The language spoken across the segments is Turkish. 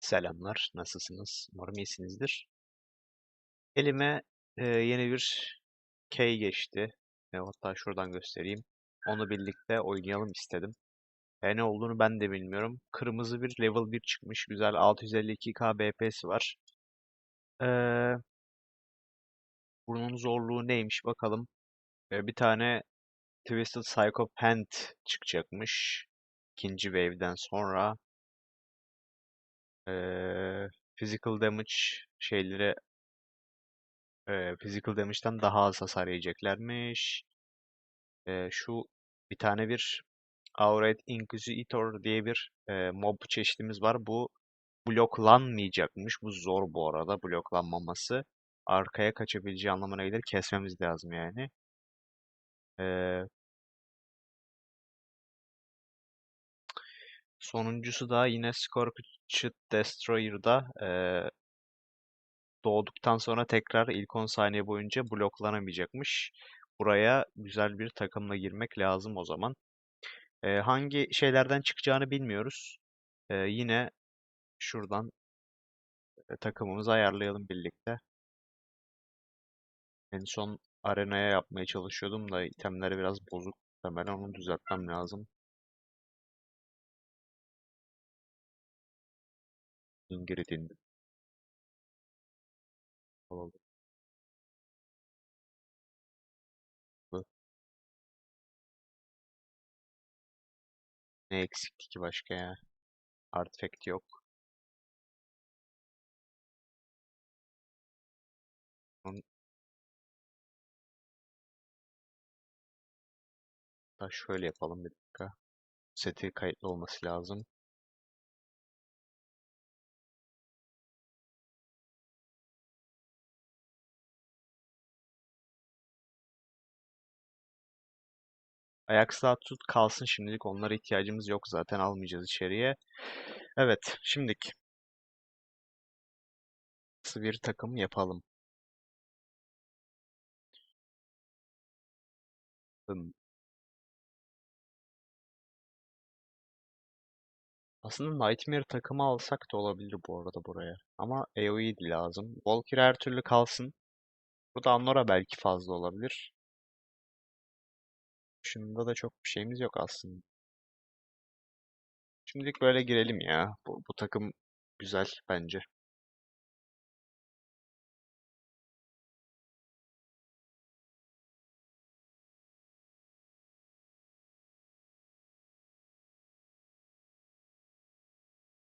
Selamlar, nasılsınız? Umarım iyisinizdir. Elime e, yeni bir key geçti. E, hatta şuradan göstereyim. Onu birlikte oynayalım istedim. E, ne olduğunu ben de bilmiyorum. Kırmızı bir level 1 çıkmış. Güzel 652k BP'si var. E, bunun zorluğu neymiş bakalım. E, bir tane Twisted Psycho Pant çıkacakmış. İkinci wave'den sonra. E, physical damage şeyleri e, physical damage'den daha az hasar yiyeceklermiş. E, şu bir tane bir Aurate Inquisitor diye bir e, mob çeşitimiz var. Bu bloklanmayacakmış. Bu zor bu arada bloklanmaması. Arkaya kaçabileceği anlamına gelir. Kesmemiz lazım yani. E, sonuncusu da yine Scorched Destroyer'da e, doğduktan sonra tekrar ilk 10 saniye boyunca bloklanamayacakmış. Buraya güzel bir takımla girmek lazım o zaman. Ee, hangi şeylerden çıkacağını bilmiyoruz. Ee, yine şuradan e, takımımızı ayarlayalım birlikte. En son arenaya yapmaya çalışıyordum da itemleri biraz bozuk. Hemen onu düzeltmem lazım. Bu. Ne eksikti ki başka ya? Artifact yok. Da şöyle yapalım bir dakika. Seti kayıtlı olması lazım. Ayaksa tut kalsın şimdilik. Onlara ihtiyacımız yok. Zaten almayacağız içeriye. Evet, şimdilik nasıl bir takım yapalım? Aslında Nightmare takımı alsak da olabilir bu arada buraya. Ama AoE lazım. Valkyrie her türlü kalsın. Burada Annora belki fazla olabilir. Şunda da çok bir şeyimiz yok aslında. Şimdilik böyle girelim ya. Bu, bu takım güzel bence.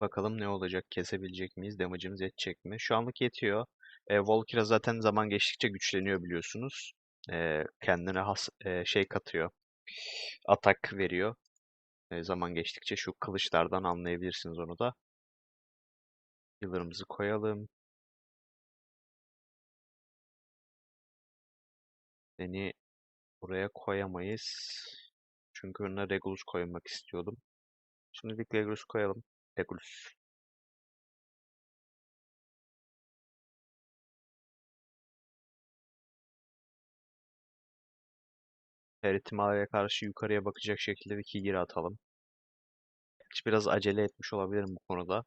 Bakalım ne olacak? Kesebilecek miyiz? Damage'ımız yetecek mi? Şu anlık yetiyor. E, Valkyrie zaten zaman geçtikçe güçleniyor biliyorsunuz. E, kendine has e, şey katıyor. Atak veriyor. E, zaman geçtikçe şu kılıçlardan anlayabilirsiniz onu da. Yıldırımızı koyalım. Seni buraya koyamayız. Çünkü önüne Regulus koymak istiyordum. Şimdilik Regulus koyalım. Regulus. Her karşı yukarıya bakacak şekilde bir Kigiri atalım. Biraz acele etmiş olabilirim bu konuda.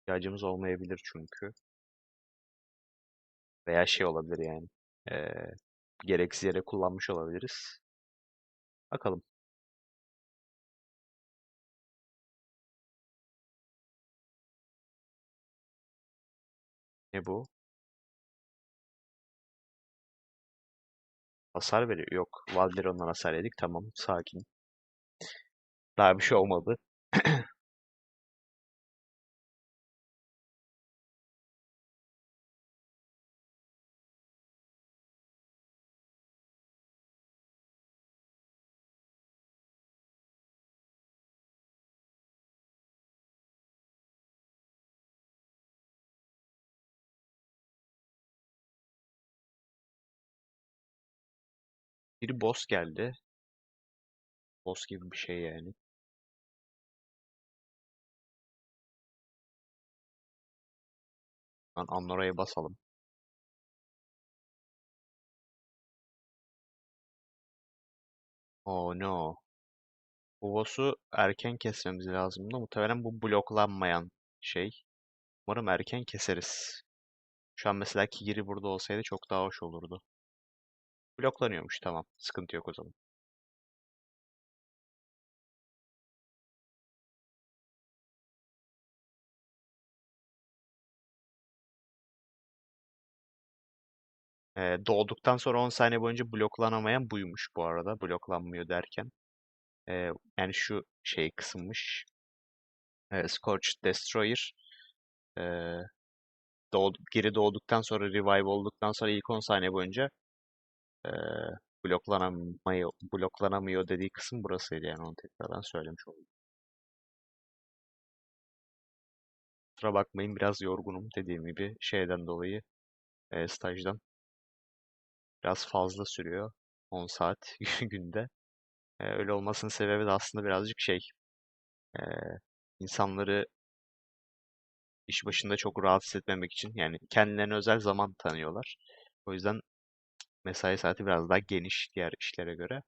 İhtiyacımız olmayabilir çünkü. Veya şey olabilir yani. Ee, gereksiz yere kullanmış olabiliriz. Bakalım. Ne bu? Hasar veriyor. Yok. Valderon'dan hasar yedik. Tamam. Sakin. Daha bir şey olmadı. Bir boss geldi. Boss gibi bir şey yani. Lan Annora'ya basalım. Oh no. Bu boss'u erken kesmemiz lazımdı. Muhtemelen bu bloklanmayan şey. Umarım erken keseriz. Şu an mesela Kigiri burada olsaydı çok daha hoş olurdu. Bloklanıyormuş tamam. Sıkıntı yok o zaman. Ee, doğduktan sonra 10 saniye boyunca bloklanamayan buymuş bu arada. Bloklanmıyor derken. Ee, yani şu şey kısımmış. Ee, Scorched Destroyer. Ee, doğdu, geri doğduktan sonra revive olduktan sonra ilk 10 saniye boyunca ee, bloklanamıyor, bloklanamıyor dediği kısım burasıydı yani onu tekrardan söylemiş oldum. Kusura bakmayın biraz yorgunum dediğim gibi şeyden dolayı e, stajdan biraz fazla sürüyor 10 saat günde. E, öyle olmasının sebebi de aslında birazcık şey e, insanları iş başında çok rahatsız etmemek için yani kendilerine özel zaman tanıyorlar. O yüzden mesai saati biraz daha geniş diğer işlere göre.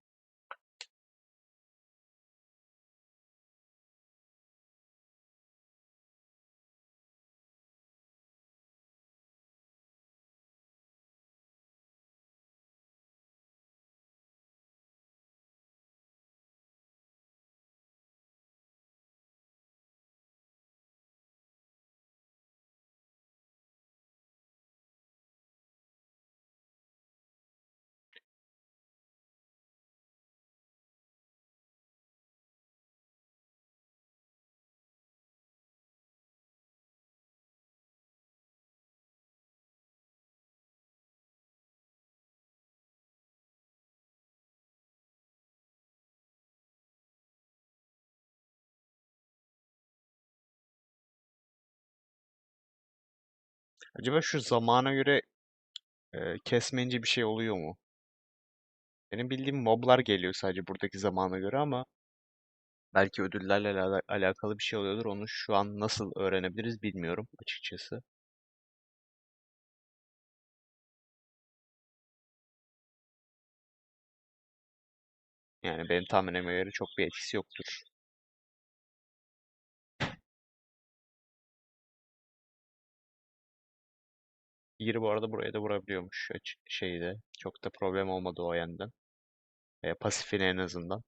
Acaba şu zamana göre e, kesmeyince bir şey oluyor mu? Benim bildiğim moblar geliyor sadece buradaki zamana göre ama belki ödüllerle ala- alakalı bir şey oluyordur. Onu şu an nasıl öğrenebiliriz bilmiyorum açıkçası. Yani benim tahminime göre çok bir etkisi yoktur. Giri bu arada buraya da vurabiliyormuş açık şeyde. Çok da problem olmadı o yandan. E, pasifine en azından.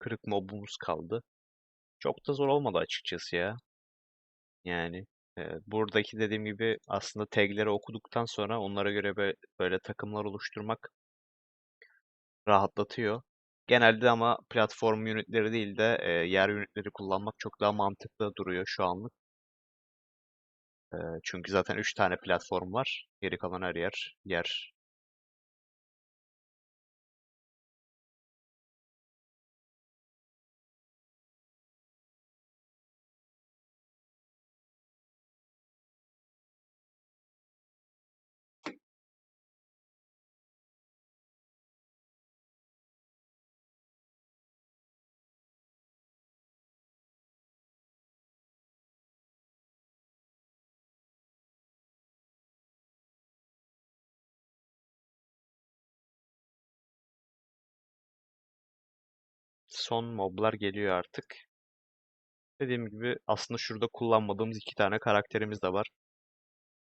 Kırık mobumuz kaldı. Çok da zor olmadı açıkçası ya. Yani e, buradaki dediğim gibi aslında tagleri okuduktan sonra onlara göre böyle, böyle takımlar oluşturmak rahatlatıyor. Genelde ama platform unitleri değil de e, yer unitleri kullanmak çok daha mantıklı duruyor şu anlık. E, çünkü zaten 3 tane platform var. Geri kalan her yer yer. Son moblar geliyor artık. Dediğim gibi aslında şurada kullanmadığımız iki tane karakterimiz de var.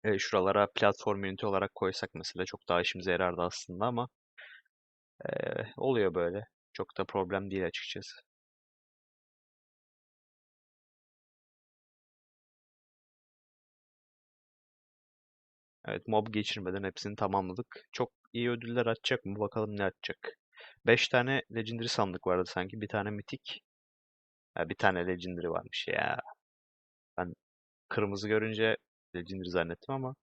E, şuralara platform unity olarak koysak mesela çok daha işimize yarardı aslında ama e, oluyor böyle. Çok da problem değil açıkçası. Evet mob geçirmeden hepsini tamamladık. Çok iyi ödüller açacak mı? Bakalım ne açacak. 5 tane Legendary sandık vardı sanki. Bir tane mitik. Ha, bir tane Legendary varmış ya. Ben kırmızı görünce Legendary zannettim ama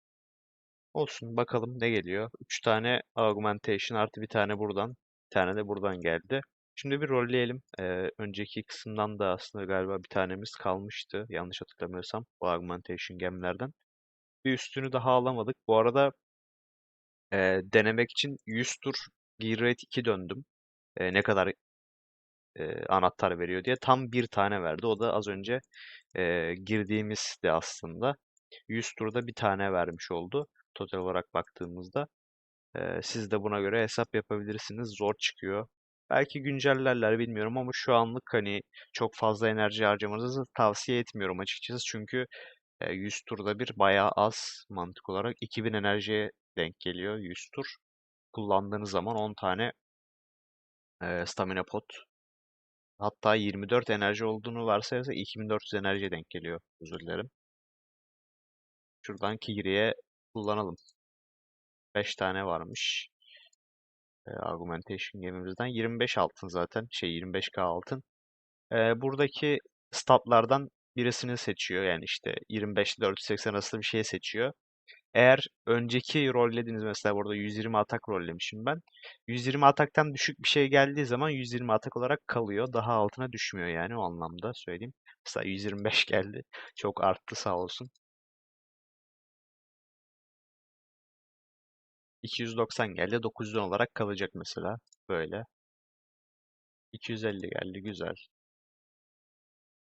olsun bakalım ne geliyor. 3 tane Augmentation artı bir tane buradan. Bir tane de buradan geldi. Şimdi bir rolleyelim. Ee, önceki kısımdan da aslında galiba bir tanemiz kalmıştı. Yanlış hatırlamıyorsam. Bu augmentation gemlerden. Bir üstünü daha alamadık. Bu arada e, denemek için 100 tur gear rate 2 döndüm. E, ne kadar e, anahtar veriyor diye. Tam bir tane verdi. O da az önce e, girdiğimizde aslında. 100 turda bir tane vermiş oldu. Total olarak baktığımızda. E, siz de buna göre hesap yapabilirsiniz. Zor çıkıyor. Belki güncellerler bilmiyorum ama şu anlık hani çok fazla enerji harcamanızı tavsiye etmiyorum açıkçası. Çünkü e, 100 turda bir bayağı az mantık olarak 2000 enerjiye denk geliyor 100 tur. Kullandığınız zaman 10 tane e, stamina pot hatta 24 enerji olduğunu varsayarsak 2400 enerjiye denk geliyor. Özür dilerim. Şuradan Kigri'ye kullanalım. 5 tane varmış. E, augmentation gemimizden 25 altın zaten. Şey 25k altın. E, buradaki statlardan birisini seçiyor. Yani işte 25 ile 480 arasında bir şey seçiyor. Eğer önceki rollediğiniz mesela burada 120 atak rollemişim ben. 120 ataktan düşük bir şey geldiği zaman 120 atak olarak kalıyor. Daha altına düşmüyor yani o anlamda söyleyeyim. Mesela 125 geldi. Çok arttı sağ olsun. 290 geldi. 910 olarak kalacak mesela. Böyle. 250 geldi. Güzel.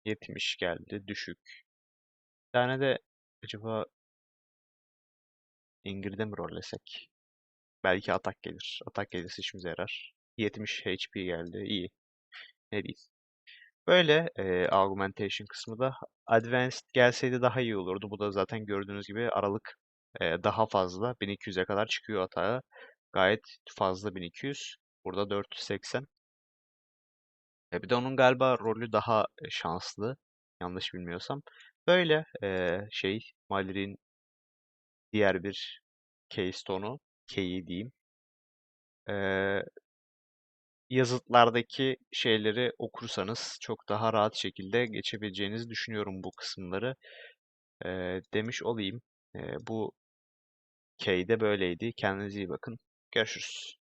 70 geldi. Düşük. Bir tane de acaba Ingrid'e mi rollesek? Belki atak gelir. Atak gelirse işimize yarar. 70 HP geldi. İyi. Ne diyeyim. Böyle e, augmentation kısmı da advanced gelseydi daha iyi olurdu. Bu da zaten gördüğünüz gibi aralık e, daha fazla. 1200'e kadar çıkıyor hata. Gayet fazla 1200. Burada 480. E, bir de onun galiba rolü daha şanslı. Yanlış bilmiyorsam. Böyle e, şey Malry'in diğer bir keystone'u. Key'i diyeyim. E, yazıtlardaki şeyleri okursanız çok daha rahat şekilde geçebileceğinizi düşünüyorum bu kısımları. E, demiş olayım. E, bu K'de böyleydi. Kendinize iyi bakın. Görüşürüz.